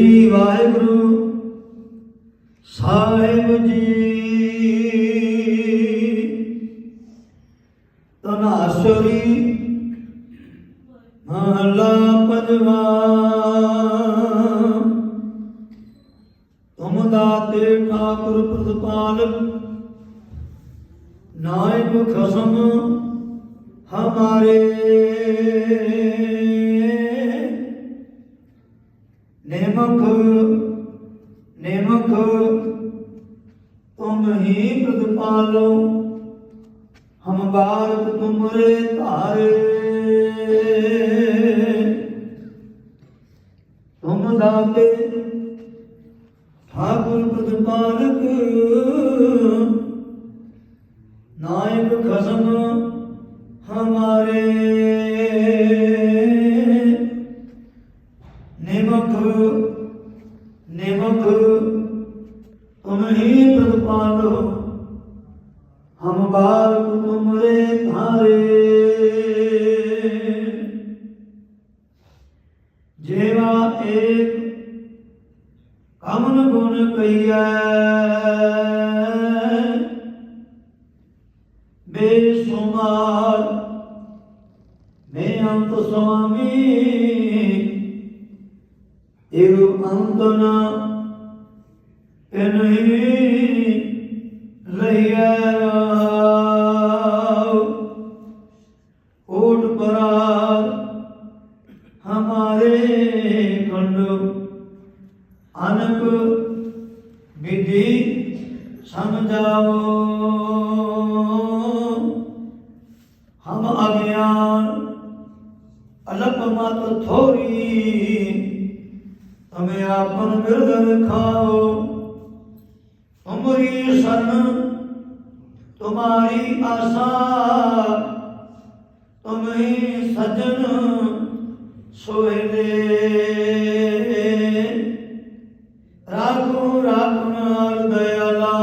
ਜੀ ਵਾਹਿਗੁਰੂ। ਸਾਹਿਬ ਜੀ। ਤਨਾਸਰੀ ਮਹਲਾ ਪੰਜਵਾ। ਤੁਮ ਦਾਤੇ ਠਾਕੁਰ ਪ੍ਰਤਪਾਲਕ ਨਾਇਕ ਖਸਮ ਹਮਾਰੇ। ਤੁਮ ਹੀ ਪ੍ਰਤਪਾਲੋ ਹਮ ਬਾਰਤ ਤੁਮਰੇ ਧਾਰੇ। ਤੁਮ ਦਾਤੇ ਠਾਕੁਰ ਪ੍ਰਤਪਾਲਕ, ਨਾਇਕ ਖਸਮ ਹਮਾਰੇ। ਨਿਮਖ ਨਿਮਖ ਨਿਮਕ ਨਿਮਕ ਤੁਮ ਹੀ ਪ੍ਰਤਪਾਲੋ ਹਮ ਬਾਲਕ ਤੁਮਰੇ ਧਾਰੇ। ਜੇਵਾ ਏਕ ਕਮਨ ਗੁਣ ਕਈਐ ਬੇਸੁਮਾਰ ਬੇਅੰਤ ਸੁਆਮੀ ਇਹੋ ਅੰਤ ਨਾ ਇਨਹੀ ਲਈਐ ਰਾਵ ਓਟ ਪਰਾਰ ਹਮਾਰੇ ਕੰਡ ਅਨਕ ਵਿਧੀ ਸਮਝਾਓ ਹਮ ਅਗਿਆਨ ਅਲਪ ਮਤ ਥੋਰੀ ਹਮੇ ਆਪਨ ਮਿਰਦਨ ਖਾਓ ਤੁਮਰੀ ਸਨ ਤੁਮਾਰੀ ਆਸਾ ਤੁਮਹੀ ਸਜਨ ਸੋਹਲੇ ਰਾਖੋ ਰਾਖਨਾਲ ਦਇਆਲਾ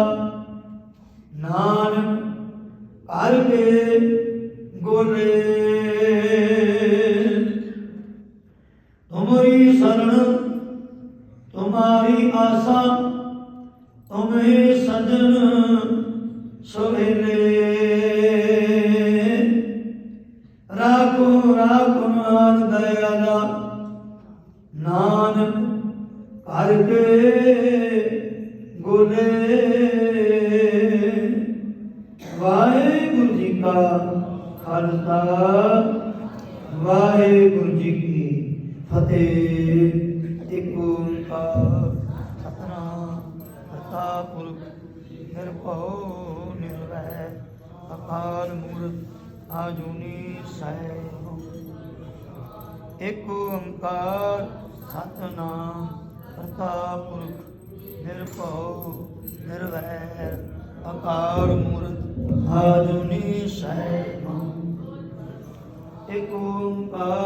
ਨਾਨਕ ਹਰ ਕੇ ਗੋਰੇ ਤੁਮਰੀ ਸਰਣ तुम्हारी ਹਮੇ ਸਜਣ ਵਾਹਿਗੁਰੂ ਜੀ ਕਾ ਖਾਲਸਾ ਵਾਹਿਗੁਰੂ ਜੀ ਕੀ ਫਤਿਹ। ਇੱਕ ਓੰਕਾਰ ਅਕਾਲ ਮੂਰਤ ਆਜੂਨੀ ਸੈਭੰ ਇਕ ਓੰਕਾਰ ਸਤਨਾਮ ਕਰਤਾ ਪੁਰਖ ਨਿਰਭਉ ਨਿਰਵੈਰ ਅਕਾਲ ਮੂਰਤ ਆਜੂਨੀ ਸੈਭੰ ਇਕ ਓੰਕਾਰ